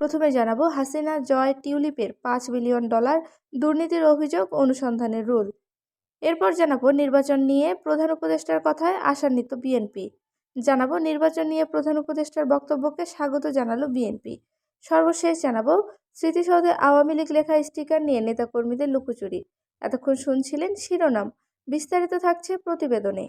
প্রথমে জানাব, হাসিনা জয় টিউলিপের পাঁচ বিলিয়ন ডলার দুর্নীতির অভিযোগ অনুসন্ধানের রুল। এরপর জানাব, নির্বাচন নিয়ে প্রধান উপদেষ্টার কথায় আশান্বিত বিএনপি। জানাব, নির্বাচন নিয়ে প্রধান উপদেষ্টার বক্তব্যকে স্বাগত জানালো বিএনপি। সর্বশেষ জানাব, স্মৃতিসৌধে আওয়ামী লীগ লেখা স্টিকার নিয়ে নেতাকর্মীদের লুকোচুরি। এতক্ষণ শুনছিলেন শিরোনাম। বিস্তারিত থাকছে প্রতিবেদনে।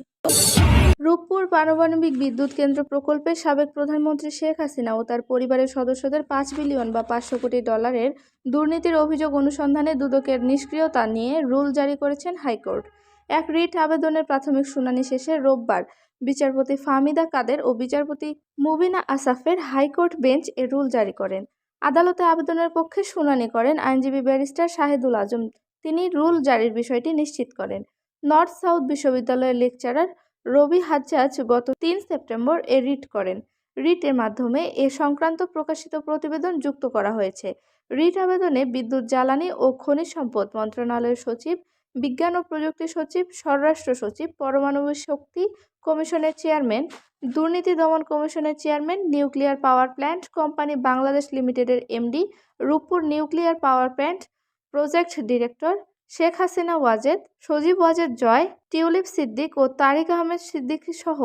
রূপপুর পারমাণবিক বিদ্যুৎ কেন্দ্র প্রকল্পে সাবেক প্রধানমন্ত্রী শেখ হাসিনা ও তার পরিবারের সদস্যদের পাঁচ বিলিয়ন বা পাঁচশো কোটি ডলারের দুর্নীতির অভিযোগ অনুসন্ধানে দুদকের নিষ্ক্রিয়তা নিয়ে রুল জারি করেছেন হাইকোর্ট। এক রিট আবেদনের প্রাথমিক শুনানি শেষে রোববার বিচারপতি ফাহমিদা কাদের ও বিচারপতি মুবিনা আসাফের হাইকোর্ট বেঞ্চ এ রুল জারি করেন। আদালতে আবেদনের পক্ষে শুনানি করেন আইনজীবী ব্যারিস্টার শাহেদুল আজম। তিনি রুল জারির বিষয়টি নিশ্চিত করেন। নর্থ সাউথ বিশ্ববিদ্যালয়ের লেকচারার রবি হাজ্জাজ গত তিন সেপ্টেম্বর এ রিট করেন। রিটের মাধ্যমে এ সংক্রান্ত প্রকাশিত প্রতিবেদন যুক্ত করা হয়েছে। রিট আবেদনে বিদ্যুৎ জ্বালানি ও খনিজ সম্পদ মন্ত্রণালয়ের সচিব, বিজ্ঞান ও প্রযুক্তি সচিব, স্বরাষ্ট্র সচিব পরমাণবিক শক্তি কমিশনের চেয়ারম্যান, দুর্নীতি দমন কমিশনের chairman, nuclear power plant company Bangladesh লিমিটেডের MD, Rooppur nuclear power plant project director Sheikh Hasina, Wazed, Sajeeb Wazed Joy, Tulip Siddiq ও তারিক আহমেদ সিদ্দিক সহ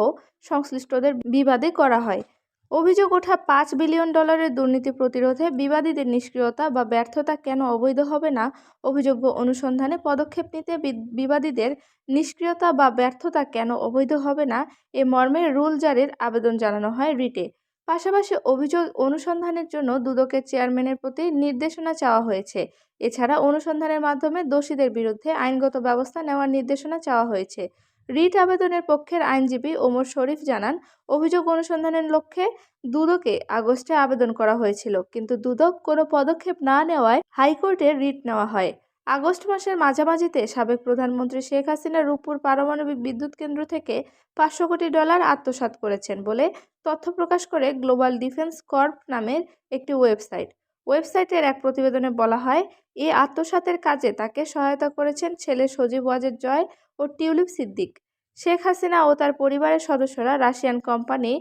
সংশ্লিষ্টদের বিবাদী করা হয়। অভিযোগ ওঠা পাঁচ বিলিয়ন ডলারের দুর্নীতি প্রতিরোধে বিবাদীদের নিষ্ক্রিয়তা বা ব্যর্থতা কেন অবৈধ হবে না অভিযোগ্য অনুসন্ধানে পদক্ষেপ নিতে বিবাদীদের নিষ্ক্রিয়তা বা ব্যর্থতা কেন অবৈধ হবে না এ মর্মে রুল জারির আবেদন জানানো হয় রিটে। পাশাপাশি অভিযোগ অনুসন্ধানের জন্য দুদকের চেয়ারম্যানের প্রতি নির্দেশনা চাওয়া হয়েছে। এছাড়া অনুসন্ধানের মাধ্যমে দোষীদের বিরুদ্ধে আইনগত ব্যবস্থা নেওয়ার নির্দেশনা চাওয়া হয়েছে। রিট আবেদনের পক্ষের আইনজীবী ওমর শরীফ জানান, অভিযোগ অনুসন্ধানের লক্ষ্যে দুদকে আগস্টে আবেদন করা হয়েছিল, কিন্তু দুদক কোনো পদক্ষেপ না নেওয়ায় হাইকোর্টে রিট নেওয়া হয়। আগস্ট মাসের মাঝামাঝিতে সাবেক প্রধানমন্ত্রী শেখ হাসিনা রূপপুর পারমাণবিক বিদ্যুৎ কেন্দ্র থেকে পাঁচশো কোটি ডলার আত্মসাৎ করেছেন বলে তথ্য প্রকাশ করে গ্লোবাল ডিফেন্স কর্প নামের একটি ওয়েবসাইট। ওয়েবসাইটের এক প্রতিবেদনে বলা হয় এই আত্মসাতের কাজে তাকে সহায়তা করেছেন ছেলে সজীব ওয়াজের জয় ও টিউলিপ সিদ্দিক। শেখ হাসিনা ও তার পরিবারের সদস্যরা রাশিয়ান কোম্পানি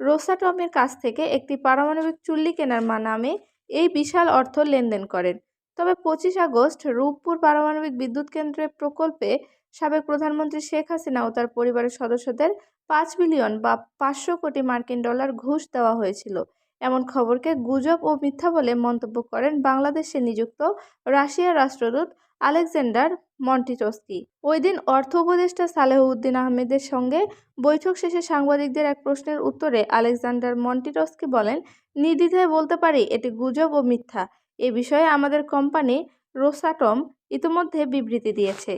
রোসাটমের কাছ থেকে একটি পারমাণবিক চুল্লি কেনার নামে এই বিশাল অর্থ লেনদেন করেন। তবে পঁচিশ আগস্ট রূপপুর পারমাণবিক বিদ্যুৎ কেন্দ্রের প্রকল্পে সাবেক প্রধানমন্ত্রী শেখ হাসিনা ও তার পরিবারের সদস্যদের পাঁচ বিলিয়ন বা পাঁচশো কোটি মার্কিন ডলার ঘুষ দেওয়া হয়েছিল। এমন খবরকে গুজব ও মিথ্যা বলে মন্তব্য করেন বাংলাদেশে নিযুক্ত রাশিয়ার রাষ্ট্রদূত আলেকজান্ডার মন্টিটস্কি ওই দিন অর্থ উপদেষ্টা সালেহউদ্দিন আহমেদের সঙ্গে বৈঠক শেষে সাংবাদিকদের এক প্রশ্নের উত্তরে আলেকজান্ডার মন্টিটস্কি বলেন, নির্দ্বিধায় বলতে পারি এটি গুজব ও মিথ্যা। এ বিষয়ে আমাদের কোম্পানি রোসাটম ইতিমধ্যে বিবৃতি দিয়েছে।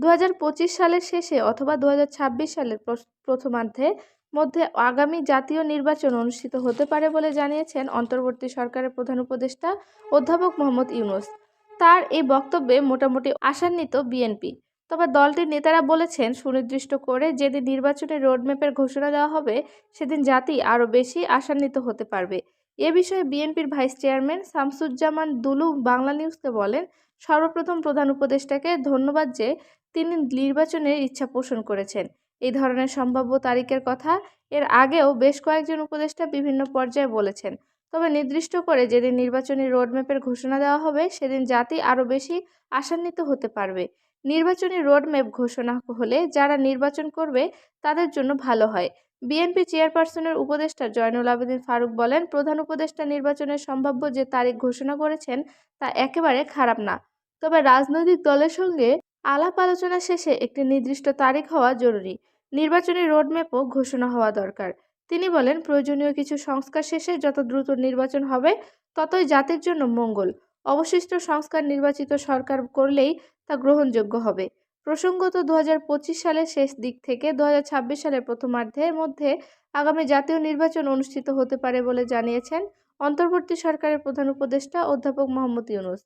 দু হাজার পঁচিশ সালের শেষে অথবা দু হাজার ছাব্বিশ সালের প্রথমার্ধে মধ্যে আগামী জাতীয় নির্বাচন অনুষ্ঠিত হতে পারে বলে জানিয়েছেন অন্তর্বর্তী সরকারের প্রধান উপদেষ্টা অধ্যাপক মোহাম্মদ ইউনুস। তার এই বক্তব্যে মোটামুটি আশান্বিত বিএনপি। তবে দলটির নেতারা বলেছেন, সুনির্দিষ্ট করে যেদিন নির্বাচনের রোডম্যাপের ঘোষণা দেওয়া হবে, সেদিন জাতি আরও বেশি আশান্বিত হতে পারবে। এ বিষয়ে বিএনপির ভাইস চেয়ারম্যান শামসুজ্জামান দুলু বাংলা নিউজকে বলেন, সর্বপ্রথম প্রধান উপদেষ্টাকে ধন্যবাদ যে তিনি নির্বাচনের ইচ্ছা পোষণ করেছেন। এই ধরনের সম্ভাব্য তারিখের কথা এর আগেও বেশ কয়েকজন উপদেষ্টা বিভিন্ন পর্যায়ে বলেছেন। তবে নির্দিষ্ট করে যেদিন নির্বাচনী রোডম্যাপের ঘোষণা দেওয়া হবে, সেদিন জাতি আরও বেশি আশান্বিত হতে পারবে। নির্বাচনী রোডম্যাপ ঘোষণা হলে যারা নির্বাচন করবে, তাদের জন্য ভালো হয়। বিএনপি চেয়ারপারসনের উপদেষ্টা জয়নুল আবেদিন ফারুক বলেন, প্রধান উপদেষ্টা নির্বাচনের সম্ভাব্য যে তারিখ ঘোষণা করেছেন তা একেবারে খারাপ না। তবে রাজনৈতিক দলের সঙ্গে আলাপ আলোচনা শেষে একটি নির্দিষ্ট তারিখ হওয়া জরুরি। নির্বাচনী রোডম্যাপও ঘোষণা হওয়া দরকার। তিনি বলেন, প্রয়োজনীয় কিছু সংস্কার শেষে যত দ্রুত নির্বাচন হবে, ততই জাতির জন্য মঙ্গল। অবশিষ্ট সংস্কার নির্বাচিত সরকার করলেই তা গ্রহণযোগ্য হবে। প্রসঙ্গত দু হাজার পঁচিশ সালের শেষ দিক থেকে দু হাজার ছাব্বিশ সালের প্রথমার্ধের মধ্যে আগামী জাতীয় নির্বাচন অনুষ্ঠিত হতে পারে বলে জানিয়েছেন অন্তর্বর্তী সরকারের প্রধান উপদেষ্টা অধ্যাপক মোহাম্মদ ইউনুস।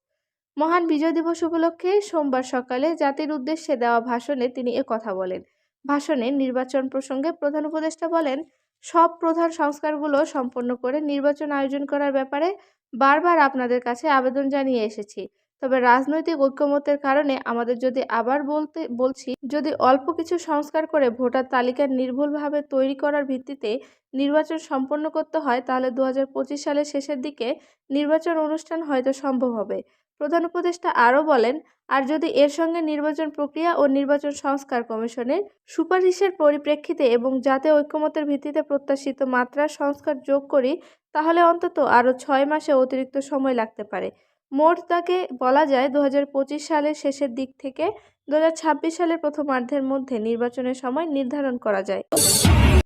মহান বিজয় দিবস উপলক্ষে সোমবার সকালে জাতির উদ্দেশ্যে দেওয়া ভাষণে তিনি এ কথা বলেন। ভাষণে নির্বাচন প্রসঙ্গে প্রধান উপদেষ্টা বলেন, সব প্রধান সংস্কারগুলো সম্পন্ন করে নির্বাচন আয়োজন করার ব্যাপারে বারবার আপনাদের কাছে আবেদন জানিয়ে এসেছি। তবে রাজনৈতিক ঐক্যমত্যের কারণে আমাদের যদি আবার বলতে, বলছি, যদি অল্প কিছু সংস্কার করে ভোটার তালিকা নির্ভুলভাবে তৈরি করার ভিত্তিতে নির্বাচন সম্পন্ন করতে হয়, তাহলে দু হাজার পঁচিশ সালের শেষের দিকে নির্বাচন অনুষ্ঠান হয়তো সম্ভব হবে। প্রধান উপদেষ্টা আরও বলেন, আর যদি এর সঙ্গে নির্বাচন প্রক্রিয়া ও নির্বাচন সংস্কার কমিশনের সুপারিশের পরিপ্রেক্ষিতে এবং যাতে ঐক্যমতের ভিত্তিতে প্রত্যাশিত মাত্রার সংস্কার যোগ করি, তাহলে অন্তত আরও ছয় মাসে অতিরিক্ত সময় লাগতে পারে। মোট তাকে বলা যায় দু হাজার পঁচিশ সালের শেষের দিক থেকে দু হাজার ছাব্বিশ সালের প্রথমার্ধের মধ্যে নির্বাচনের সময় নির্ধারণ করা যায়।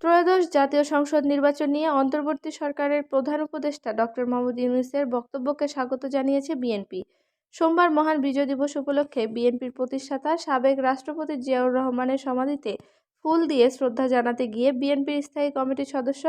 ত্রয়োদশ জাতীয় সংসদ নির্বাচন নিয়ে অন্তর্বর্তী সরকারের প্রধান উপদেষ্টা ডক্টর মোহাম্মদ ইউনুসের বক্তব্যকে স্বাগত জানিয়েছে বিএনপি। সোমবার মহান বিজয় দিবস উপলক্ষে বিএনপির প্রতিষ্ঠাতা সাবেক রাষ্ট্রপতি জিয়াউর রহমানের সমাধিতে ফুল দিয়ে শ্রদ্ধা জানাতে গিয়ে বিএনপির স্থায়ী কমিটির সদস্য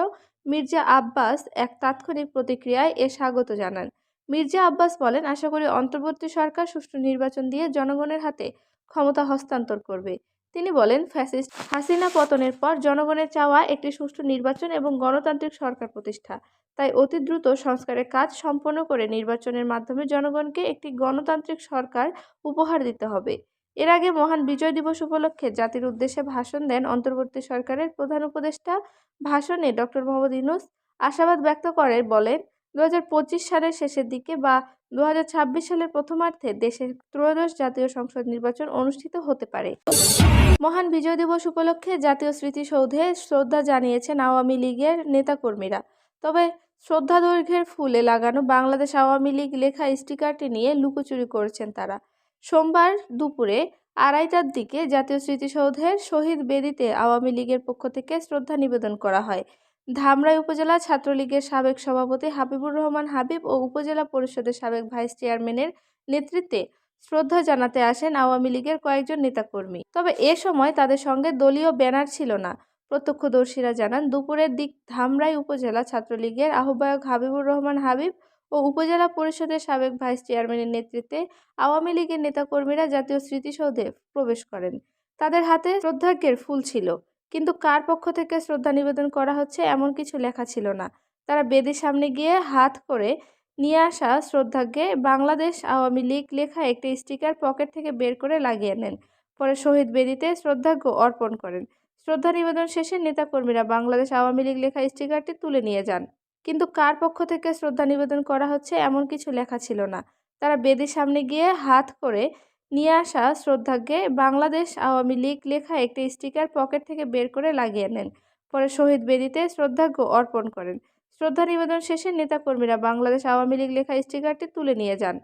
মির্জা আব্বাস এক তাৎক্ষণিক প্রতিক্রিয়ায় এ স্বাগত জানান। মির্জা আব্বাস বলেন, আশা করি অন্তর্বর্তী সরকার সুষ্ঠু নির্বাচন দিয়ে জনগণের হাতে ক্ষমতা হস্তান্তর করবে। তিনি বলেন, ফ্যাসিস্ট হাসিনা পতনের পর জনগণের চাওয়া একটি সুষ্ঠু নির্বাচন এবং গণতান্ত্রিক সরকার প্রতিষ্ঠা। তাই অতি দ্রুত সংস্কারের কাজ সম্পন্ন করে নির্বাচনের মাধ্যমে জনগণকে একটি গণতান্ত্রিক সরকার উপহার দিতে হবে। এর আগে মহান বিজয় দিবস উপলক্ষে জাতির উদ্দেশ্যে ভাষণ দেন অন্তর্বর্তী সরকারের প্রধান উপদেষ্টা ভাষণে ডক্টর মোহাম্মদ ইউনুস আশাবাদ ব্যক্ত করে বলেন দু হাজার পঁচিশ সালের শেষের দিকে বা দু হাজার ছাব্বিশ সালের প্রথমার্ধে দেশে ত্রয়োদশ জাতীয় সংসদ নির্বাচন অনুষ্ঠিত হতে পারে। মহান বিজয় দিবস উপলক্ষে জাতীয় স্মৃতিসৌধে শ্রদ্ধা জানিয়েছেন আওয়ামী লীগের নেতাকর্মীরা। তবে শ্রদ্ধা দৈর্ঘ্যের ফুলে লাগানো বাংলাদেশ আওয়ামী লীগ লেখা স্টিকারটি নিয়ে লুকোচুরি করেছেন তারা। সোমবার দুপুরে আড়াইটার দিকে জাতীয় স্মৃতিসৌধের শহীদ বেদিতে আওয়ামী লীগের পক্ষ থেকে শ্রদ্ধা নিবেদন করা হয়। ধামরাই উপজেলা ছাত্রলীগের সাবেক সভাপতি হাবিবুর রহমান হাবিব ও উপজেলা পরিষদের সাবেক ভাইস চেয়ারম্যানের নেতৃত্বে শ্রদ্ধা জানাতে আসেন আওয়ামী লীগের কয়েকজন নেতাকর্মী। তবে এ সময় তাদের সঙ্গে দলীয় ব্যানার ছিল না। প্রত্যক্ষদর্শীরা জানান, দুপুরের দিক ধামরাই উপজেলা ছাত্রলীগের আহ্বায়ক হাবিবুর রহমান হাবিব ও উপজেলা পরিষদের সাবেক ভাইস চেয়ারম্যানের নেতৃত্বে আওয়ামী লীগের নেতাকর্মীরা জাতীয় স্মৃতিসৌধে প্রবেশ করেন। তাদের হাতে শ্রদ্ধার্ঘ্যের ফুল ছিল। কিন্তু কার পক্ষ থেকে শ্রদ্ধা নিবেদন করা হচ্ছে এমন কিছু লেখা ছিল না। তারা বেদির সামনে গিয়ে হাত করে নিয়ে আসা শ্রদ্ধাকে বাংলাদেশ আওয়ামী লীগ লেখা একটি স্টিকার পকেট থেকে বের করে লাগিয়ে নেন। পরে শহীদ বেদিতে শ্রদ্ধার্ঘ্য অর্পণ করেন। শ্রদ্ধা নিবেদন শেষে নেতাকর্মীরা বাংলাদেশ আওয়ামী লীগ লেখা স্টিকারটি তুলে নিয়ে যান। কিন্তু কার পক্ষ থেকে শ্রদ্ধা নিবেদন করা হচ্ছে এমন কিছু লেখা ছিল না। তারা বেদির সামনে গিয়ে হাত করে নিয়ে আসা শ্রদ্ধাকে বাংলাদেশ আওয়ামী লীগ লেখা একটি স্টিকার পকেট থেকে বের করে লাগিয়ে নেন। পরে শহীদ বেদিতে শ্রদ্ধাজ্ঞ অর্পণ করেন। শ্রদ্ধা নিবেদন শেষে নেতাকর্মীরা বাংলাদেশ আওয়ামী লীগ লেখা স্টিকারটি তুলে নিয়ে যান।